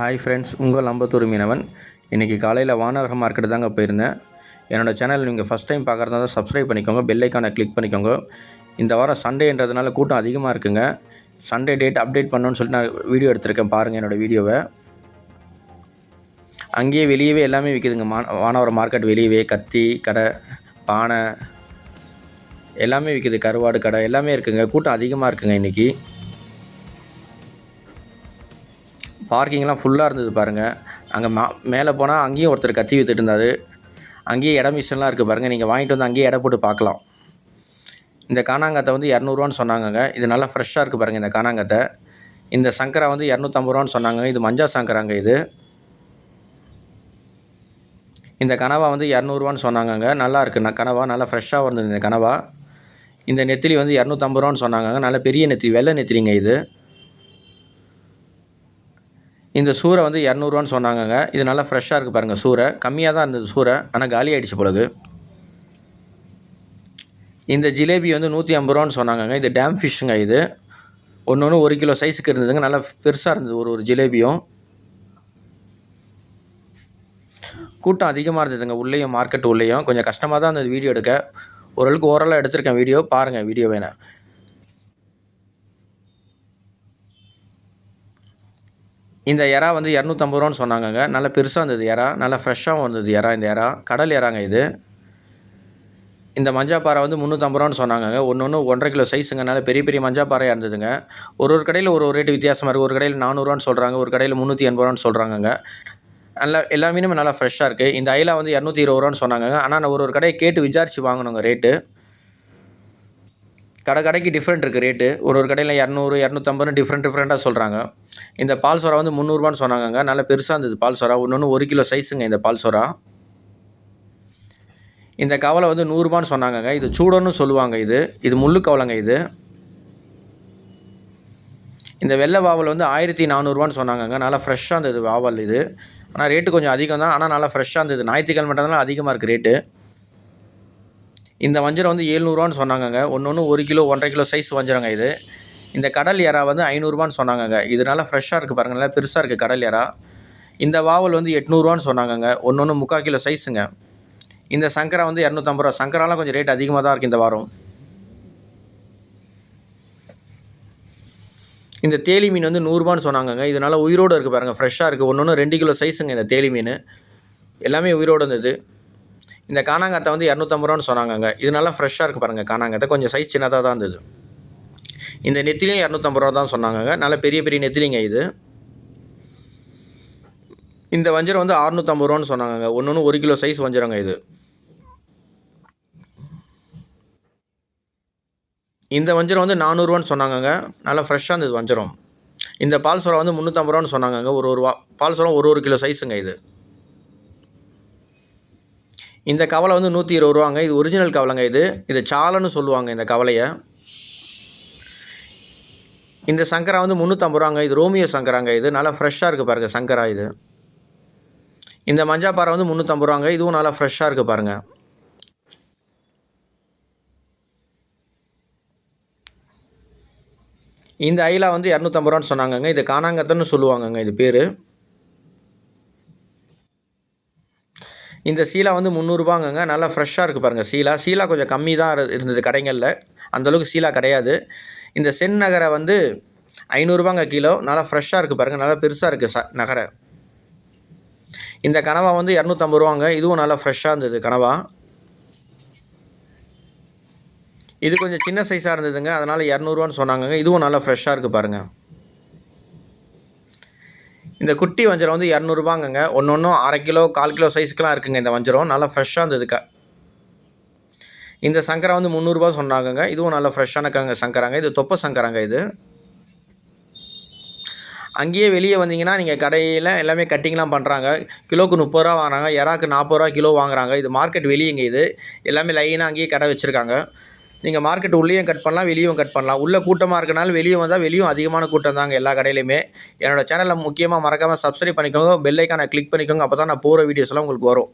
Hi friends உங்கள் அம்பத்தூர் மீனவன். இன்றைக்கி காலையில் வானவர மார்க்கெட்டு தாங்க போயிருந்தேன். என்னோடய சேனல் நீங்கள் ஃபஸ்ட் டைம் பார்க்குறதா தான் சப்ஸ்கிரைப் பண்ணிக்கோங்க பெல் ஐக்கானை கிளிக் பண்ணிக்கோங்க. இந்த வாரம் சண்டேன்றதுனால கூட்டம் அதிகமாக இருக்குங்க. சண்டே டேட் அப்டேட் பண்ணணும்னு சொல்லிட்டு நான் வீடியோ எடுத்திருக்கேன். பாருங்கள் என்னோடய வீடியோவை அங்கேயே வெளியவே எல்லாமே விற்கிதுங்க மா வானவர மார்க்கெட் வெளியவே கத்தி கடை பானை எல்லாமே விற்கிது கருவாடு கடை எல்லாமே இருக்குங்க. கூட்டம் அதிகமாக இருக்குங்க இன்றைக்கி பார்க்கிங்லாம் ஃபுல்லாக இருந்தது பாருங்கள் அங்கே மா மேலே போனால் அங்கேயும் ஒருத்தர் கத்தி வித்துட்டு இருந்தார். அங்கேயே இடம் மிஷின்லாம் இருக்குது பாருங்கள் நீங்கள் வாங்கிட்டு வந்து அங்கேயே எடை போட்டு பார்க்கலாம். இந்த காணாங்கத்தை வந்து இரநூறுவான்னு சொன்னாங்கங்க. இது நல்லா ஃப்ரெஷ்ஷாக இருக்குது பாருங்கள் இந்த காணாங்கத்தை இந்த சங்கரா வந்து இரநூத்தம்பது ரூபான்னு சொன்னாங்க. இது மஞ்சா சங்கராங்க இது. இந்த கனவா வந்து இரநூறுவான்னு சொன்னாங்கங்க. நல்லா இருக்குது நான் கனவா நல்லா ஃப்ரெஷ்ஷாக இருந்தது இந்த கனவா. இந்த நெத்திலி வந்து இரநூத்தம்பது ரூபான்னு சொன்னாங்க நல்ல பெரிய நெத்திலி வெள்ளை நெத்திலிங்க இது. இந்த சூரை வந்து இரநூறுவான்னு சொன்னாங்கங்க. இது நல்லா ஃப்ரெஷ்ஷாக இருக்குது பாருங்கள் சூரை கம்மியாக தான் இருந்தது சூரை ஆனால் காலி ஆகிடுச்சு பிறகு இந்த ஜிலேபி வந்து நூற்றி ஐம்பது ரூபான்னு சொன்னாங்கங்க. இது டேம் ஃபிஷ்ஷுங்க இது. ஒன்று ஒன்று ஒரு கிலோ சைஸுக்கு இருந்ததுங்க. நல்லா பெருசாக இருந்தது ஒரு ஒரு ஜிலேபியும். கூட்டம் அதிகமாக இருந்ததுங்க. உள்ளேயும் மார்க்கெட் உள்ளேயும். கொஞ்சம் கஷ்டமாக தான் இருந்தது வீடியோ எடுக்க. ஓரளவுக்கு ஓரளவு எடுத்திருக்கேன் வீடியோ. பாருங்கள் வீடியோ வேணால் இந்த இறா வந்து இரநூத்தம்பது ரூபான்னு சொன்னாங்கங்க. நல்லா பெருசாக இருந்தது இறா நல்லா ஃப்ரெஷ்ஷாகவும் இருந்தது இறா இந்த இறா கடல் இறாங்க இது. இந்த மஞ்சாப்பாறை வந்து முந்நூற்றம்பது ரூபான்னு சொன்னாங்க ஒன்று ஒன்று ஒன்றரை கிலோ சைஸுங்க நல்ல பெரிய பெரிய மஞ்சாப்பாறையாக இருந்ததுங்க. ஒரு ஒரு கடையில் ஒரு ஒரு ரேட்டு வித்தியாசமாக இருக்குது ஒரு கடையில் நானூறுரூவான்னு சொல்கிறாங்க ஒரு கடையில் முந்நூற்றி எண்பது ரூபான்னு சொல்கிறாங்க நல்லா எல்லா மீனும் நல்லா ஃப்ரெஷ்ஷாக இருக்குது இந்த ஐலா வந்து இரநூத்தி இருபது ரூபான்னு சொன்னாங்க ஆனால் நான் ஒரு ஒரு கடையை கேட்டு விசாரித்து வாங்கணுங்க ரேட்டு கடை கடைக்கு டிஃப்ரெண்ட் இருக்குது ரேட்டு ஒரு ஒரு கடையில் இரநூறு இரநூத்தம்பதுன்னு டிஃப்ரெண்ட் டிஃப்ரெண்ட்டாக சொல்கிறாங்க இந்த பால் சொரா வந்து முந்நூறுபான்னு சொன்னாங்கங்க. நல்லா பெருசாக இருந்தது பால் சோறா. ஒன்று ஒன்று ஒரு கிலோ சைஸுங்க இந்த பால் சோறா. இந்த கவலை வந்து நூறுரூபான்னு சொன்னாங்கங்க. இது சூடன்னு சொல்லுவாங்க இது. இது முள்ளு கவலைங்க இது. இந்த வெள்ளை வாவல் வந்து ஆயிரத்தி நானூறுரூவான்னு சொன்னாங்கங்க. நல்லா ஃப்ரெஷ்ஷாக இருந்தது வாவல் இது. ஆனால் ரேட்டு கொஞ்சம் அதிகம் தான். ஆனால் நல்லா ஃப்ரெஷ்ஷாக இருந்தது. ஞாயிற்றுக்கிழமை மட்டும்தான் அதிகமாக இருக்குது ரேட்டு இந்த வஞ்சரம் வந்து ஏழ்நூறுவான்னு சொன்னாங்கங்க. ஒன்று ஒன்று ஒரு கிலோ ஒன்றரை கிலோ சைஸ் வஞ்சரங்க இது. இந்த கடல் எறா வந்து ஐநூறுரூவான்னு சொன்னாங்கங்க. இதனால் ஃப்ரெஷ்ஷாக இருக்குது பாருங்கள் நல்லா பெருசாக இருக்குது கடல் எறா இந்த வாவல் வந்து எட்நூறுவான்னு சொன்னாங்கங்க. ஒன்று ஒன்று முக்கால் கிலோ சைஸுங்க இந்த சங்கரா வந்து இரநூத்தம்பது ரூபா. சங்கராலாம் கொஞ்சம் ரேட் அதிகமாக தான் இருக்குது இந்த வாரம். இந்த தேலி மீன் வந்து நூறுரூபான்னு சொன்னாங்கங்க. இதனால் உயிரோடு இருக்குது பாருங்கள் ஃப்ரெஷ்ஷாக இருக்குது ஒன்று ஒன்று ரெண்டு கிலோ சைஸுங்க இந்த தேலி மீன். எல்லாமே உயிரோடு இருந்தது. இந்த காணாங்கத்தை வந்து இரநூத்தம்பது ரூபான்னு சொன்னாங்கங்க. இதனால ஃப்ரெஷ்ஷாக இருக்குது பாருங்கள் காணாங்கத்தை கொஞ்சம் சைஸ் சின்னதாக தான் இருந்தது. இந்த நெத்திலையும் இரநூத்தம்பது ரூபா தான் சொன்னாங்க நல்ல பெரிய பெரிய நெத்திலிங்க இது. இந்த வஞ்சரம் வந்து அறுநூற்றம்பது ரூபான்னு சொன்னாங்க ஒன்று ஒன்று ஒரு கிலோ சைஸ் வஞ்சரங்க இது. இந்த வஞ்சரம் வந்து நானூறுரூவான்னு சொன்னாங்கங்க. நல்லா ஃப்ரெஷ்ஷாக இருந்தது வஞ்சரம். இந்த பால் சுரம் வந்து முந்நூற்றம்பது ரூபான்னு சொன்னாங்கங்க. ஒரு ஒரு வா பால் சுரம் ஒரு ஒரு கிலோ சைஸுங்க இது. இந்த கவலை வந்து நூற்றி இருபது ரூபாங்க. இது ஒரிஜினல் கவலைங்க இது. இது சாலன்னு சொல்லுவாங்க இந்த கவலையை. இந்த சங்கரா வந்து முந்நூற்றம்பது ரூபாங்க இது ரோமியோ சங்கராங்க இது நல்லா ஃப்ரெஷ்ஷாக இருக்குது பாருங்கள் சங்கரா இது. இந்த மஞ்சாப்பாறை வந்து முந்நூற்றம்பது ரூபாங்க இதுவும் நல்லா ஃப்ரெஷ்ஷாக இருக்குது பாருங்கள் இந்த ஐலா வந்து இரநூத்தம்பது ரூபான்னு சொன்னாங்கங்க இது காணாங்கத்தன்னு சொல்லுவாங்கங்க இது பேர். இந்த சீலா வந்து முந்நூறுபாங்கங்க நல்லா ஃப்ரெஷ்ஷாக இருக்குது பாருங்கள் சீலா. சீலா கொஞ்சம் கம்மி தான் இருந்தது கடைகளில் அந்தளவுக்கு சீலா கிடையாது. இந்த சென் நகரை வந்து ஐநூறுரூபாங்க கிலோ. நல்லா ஃப்ரெஷ்ஷாக இருக்குது பாருங்கள் நல்லா பெருசாக இருக்குது ச நகரை. இந்த கனவா வந்து இரநூத்தம்பது ரூபாங்க இதுவும் நல்லா ஃப்ரெஷ்ஷாக இருந்தது கனவா. இது கொஞ்சம் சின்ன சைஸாக இருந்ததுங்க. அதனால் இரநூறுவான்னு சொன்னாங்கங்க. இதுவும் நல்லா ஃப்ரெஷ்ஷாக இருக்குது பாருங்கள் இந்த குட்டி வஞ்சரம் வந்து இரநூறுபாங்கங்க. ஒன்று ஒன்றும் அரை கிலோ கால் கிலோ சைஸ்க்கெலாம் இருக்குங்க இந்த வஞ்சரம். நல்லா ஃப்ரெஷ்ஷாக இருந்தது க இந்த சங்கரா வந்து முந்நூறுரூபா சொன்னாங்கங்க. இதுவும் நல்லா ஃப்ரெஷ்ஷான கங்க சங்கராங்க. இது தொப்பை சங்கராங்க இது. அங்கேயே வெளியே வந்தீங்கன்னா நீங்கள் கடையில் எல்லாமே கட்டிங்லாம் பண்ணுறாங்க கிலோவுக்கு முப்பது ரூபா வாங்குறாங்க. எறாக்கு நாற்பது ரூபா கிலோ வாங்குறாங்க. இது மார்க்கெட் வெளியேங்க இது. எல்லாமே லைனாக அங்கேயே கடை வச்சுருக்காங்க. நீங்கள் மார்க்கெட் உள்ளேயும் கட் பண்ணலாம் வெளியும் கட் பண்ணலாம். உள்ளே கூட்டமாக இருக்கனால வெளியே வந்தால் வெளியும் அதிகமான கூட்டம் தாங்க எல்லா கடையிலையுமே. என்னோடய சேனலில் முக்கியமாக மறக்காமல் சப்ஸ்கிரைப் பண்ணிக்கோங்க. பெல்லைக்கான கிளிக் பண்ணிக்கோங்க. அப்போ தான் நான் போகிற வீடியோஸ்லாம் உங்களுக்கு வரும்.